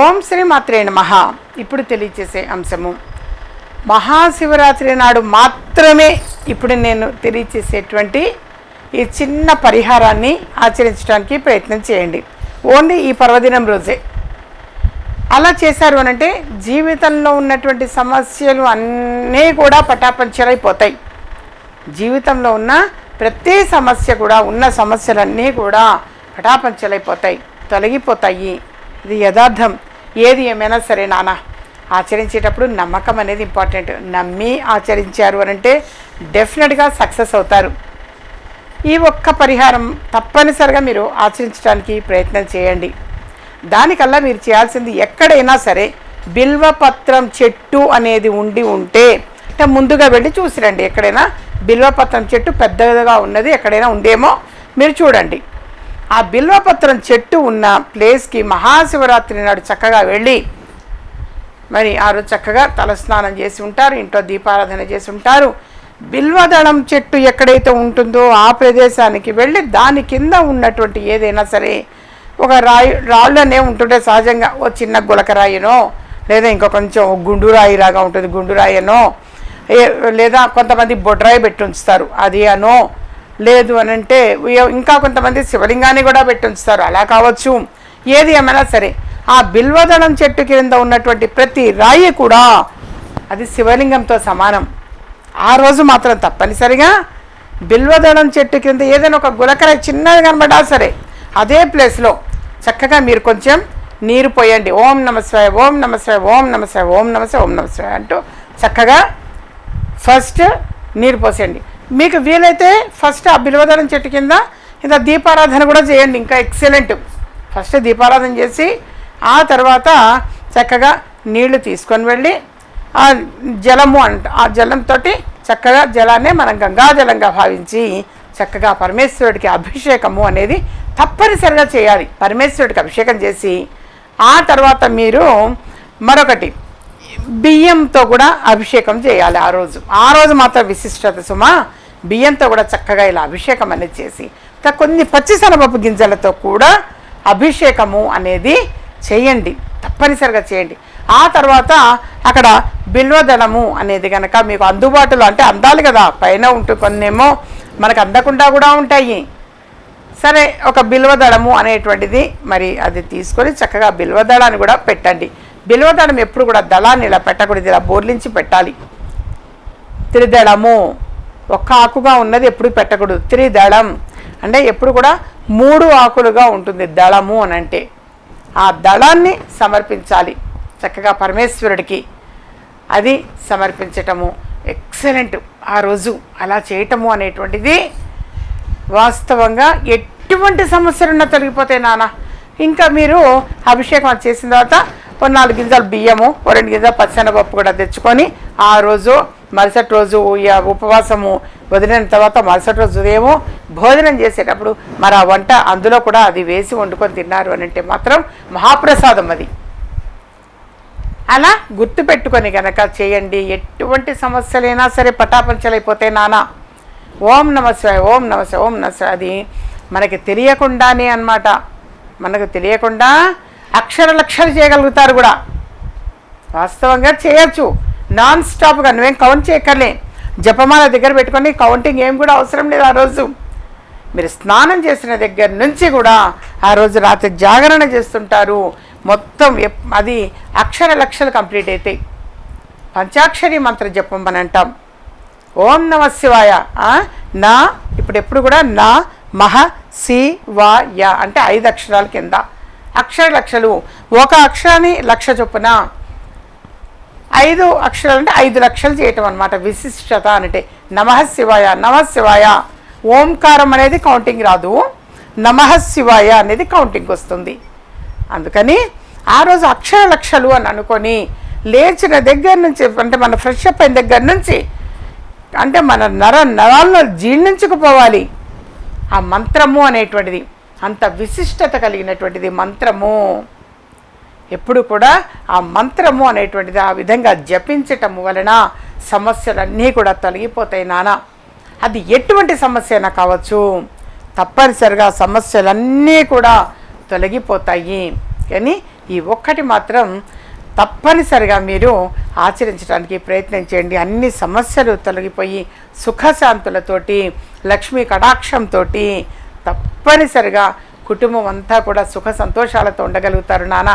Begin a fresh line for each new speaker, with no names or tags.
ఓం శ్రీ మాత్రే మహా ఇప్పుడు తెలియచేసే అంశము. మహాశివరాత్రి నాడు మాత్రమే ఇప్పుడు నేను తెలియచేసేటువంటి ఈ చిన్న పరిహారాన్ని ఆచరించడానికి ప్రయత్నం చేయండి. ఓన్లీ ఈ పర్వదినం రోజే. అలా చేశారు అని అంటే జీవితంలో ఉన్నటువంటి సమస్యలు అన్నీ కూడా పటాపంచలైపోతాయి. జీవితంలో ఉన్న ప్రతి సమస్య కూడా ఉన్న సమస్యలన్నీ కూడా పటాపంచలైపోతాయి తొలగిపోతాయి. ఇది యథార్థం. ఏది ఏమైనా సరే నాన్న ఆచరించేటప్పుడు నమ్మకం అనేది ఇంపార్టెంట్. నమ్మి ఆచరించారు అని అంటే డెఫినెట్గా సక్సెస్ అవుతారు. ఈ ఒక్క పరిహారం తప్పనిసరిగా మీరు ఆచరించడానికి ప్రయత్నం చేయండి. దానికల్లా మీరు చేయాల్సింది ఎక్కడైనా సరే బిల్వపత్రం చెట్టు అనేది ఉండి ఉంటే అంటే ముందుగా వెళ్ళి చూసిరండి ఎక్కడైనా బిల్వపత్రం చెట్టు పెద్దగా ఉన్నది ఎక్కడైనా ఉందేమో మీరు చూడండి. ఆ బిల్వపత్రం చెట్టు ఉన్న ప్లేస్కి మహాశివరాత్రి నాడు చక్కగా వెళ్ళి మరి ఆ రోజు చక్కగా తలస్నానం చేసి ఉంటారు ఇంట్లో దీపారాధన చేసి ఉంటారు. బిల్వదళం చెట్టు ఎక్కడైతే ఉంటుందో ఆ ప్రదేశానికి వెళ్ళి దాని కింద ఉన్నటువంటి ఏదైనా సరే ఒక రాయి రాళ్ళనే ఉంటుంటే సహజంగా ఓ చిన్న గులకరాయినో లేదా ఇంకో కొంచెం గుండురాయి లాగా ఉంటుంది గుండురాయనో లేదా కొంతమంది బొడ్రాయి పెట్టి ఉంచుతారు అది అనో లేదు అని అంటే ఇంకా కొంతమంది శివలింగాన్ని కూడా పెట్టి ఉంచుతారు. అలా కావచ్చు. ఏది ఏమైనా సరే. ఆ బిల్వదళం చెట్టు కింద ఉన్నటువంటి ప్రతి రాయి కూడా అది శివలింగంతో సమానం. ఆ రోజు మాత్రం తప్పనిసరిగా బిల్వదళం చెట్టు కింద ఏదైనా ఒక గులకరాయి చిన్నది కనబడా సరే అదే ప్లేస్లో చక్కగా మీరు కొంచెం నీరు పోయండి. ఓం నమస్వాయ ఓం నమస్వాయ ఓం నమస్వాయ ఓం నమస్వాయ ఓం నమస్వాయ అంటూ చక్కగా ఫస్ట్ నీరు పోసేయండి. మీకు వీలైతే ఫస్ట్ ఆ బిల్వదళం చెట్టు కింద ఇంకా దీపారాధన కూడా చేయండి. ఇంకా ఎక్సలెంట్ ఫస్ట్ దీపారాధన చేసి ఆ తర్వాత చక్కగా నీళ్ళు తీసుకొని వెళ్ళి ఆ జలము అంట ఆ జలంతో చక్కగా జలాన్నే మనం గంగాజలంగా భావించి చక్కగా పరమేశ్వరుడికి అభిషేకము అనేది తప్పనిసరిగా చేయాలి. పరమేశ్వరుడికి అభిషేకం చేసి ఆ తర్వాత మీరు మరొకటి బియ్యంతో కూడా అభిషేకం చేయాలి ఆ రోజు. ఆ రోజు మాత్రం విశిష్టత సుమా బియ్యంతో కూడా చక్కగా ఇలా అభిషేకం అనేది చేసి కొన్ని పచ్చిసనపప్పు గింజలతో కూడా అభిషేకము అనేది చేయండి. తప్పనిసరిగా చేయండి. ఆ తర్వాత అక్కడ బిల్వదళము అనేది కనుక మీకు అందుబాటులో అంటే అందాలి కదా పైన ఉంటూ కొన్నేమో మనకు అందకుండా కూడా ఉంటాయి. సరే ఒక బిల్వదళము అనేటువంటిది మరి అది తీసుకొని చక్కగా బిల్వదళాన్ని కూడా పెట్టండి. బిల్వదళం ఎప్పుడు కూడా దళాన్ని ఇలా పెట్టకూడదు ఇలా బోర్లించి పెట్టాలి. త్రిదళము ఒక్క ఆకుగా ఉన్నది ఎప్పుడు పెట్టకూడదు. త్రిదళం అంటే ఎప్పుడు కూడా మూడు ఆకులుగా ఉంటుంది దళము అని అంటే. ఆ దళాన్ని సమర్పించాలి. చక్కగా పరమేశ్వరుడికి అది సమర్పించటము. ఎక్సలెంట్. ఆ రోజు అలా చేయటము అనేటువంటిది వాస్తవంగా ఎటువంటి సమస్యలున్నా తొలగిపోతాయి నాన్న. ఇంకా మీరు అభిషేకం చేసిన తర్వాత ఒక నాలుగు గింజలు బియ్యము ఓ రెండు గింజలు పచ్చనపప్పు కూడా తెచ్చుకొని ఆ రోజు మరుసటి రోజు ఈ ఉపవాసము వదిలిన తర్వాత మరుసటి రోజు ఉదయము భోజనం చేసేటప్పుడు మరి ఆ వంట అందులో కూడా అది వేసి వండుకొని తిన్నారు అని అంటే మాత్రం మహాప్రసాదం అది. అలా గుర్తుపెట్టుకొని గనక చేయండి. ఎటువంటి సమస్యలైనా సరే పటాపంచలైపోతే నానా. ఓం నమస్వాయ ఓం నమస్వాయ ఓం నమస్వాయ అది మనకి తెలియకుండానే అన్నమాట. మనకు తెలియకుండా అక్షర లక్షలు చేయగలుగుతారు కూడా. వాస్తవంగా చేయొచ్చు. నాన్ స్టాప్గా నువ్వేం కౌంట్ చేయక్కర్లే. జపమాల దగ్గర పెట్టుకొని కౌంటింగ్ ఏం కూడా అవసరం లేదు ఆ రోజు. మీరు స్నానం చేసిన దగ్గర నుంచి కూడా ఆ రోజు రాత్రి జాగరణ చేస్తుంటారు. మొత్తం ఎప్- అది అక్షర లక్షలు కంప్లీట్ అవుతాయి పంచాక్షరి మంత్ర జపం అని అంటాం. ఓం నమ శివాయ నా ఇప్పుడు ఎప్పుడు కూడా నా మహ శివాయ అంటే ఐదు అక్షరాల కింద. అక్షర లక్షలు. ఒక అక్షరాన్ని లక్ష చొప్పున. ఐదు అక్షరాలు అంటే ఐదు లక్షలు చేయటం అనమాట విశిష్టత అంటే నమః శివాయ నమః శివాయ. ఓంకారం అనేది కౌంటింగ్ రాదు. నమః శివాయ అనేది కౌంటింగ్ వస్తుంది. అందుకని ఆ రోజు అక్షర లక్షలు అని అనుకొని లేచిన దగ్గర నుంచి అంటే మన ఫ్రెష్ అప్ అయిన దగ్గర నుంచి అంటే మన నర నరాల్లో జీర్ణించుకుపోవాలి. ఆ మంత్రము అనేటువంటిది అంత విశిష్టత కలిగినటువంటిది మంత్రము. ఎప్పుడు కూడా ఆ మంత్రము అనేటువంటిది ఆ విధంగా జపించటము వలన సమస్యలన్నీ కూడా తొలగిపోతాయి నాన్న. అది ఎటువంటి సమస్య అయినా కావచ్చు తప్పనిసరిగా సమస్యలన్నీ కూడా తొలగిపోతాయి. కానీ ఈ ఒక్కటి మాత్రం తప్పనిసరిగా మీరు ఆచరించడానికి ప్రయత్నం చేయండి. అన్ని సమస్యలు తొలగిపోయి సుఖశాంతులతోటి లక్ష్మీ కటాక్షంతో తప్పనిసరిగా కుటుంబం అంతా కూడా సుఖ సంతోషాలతో ఉండగలుగుతారు నానా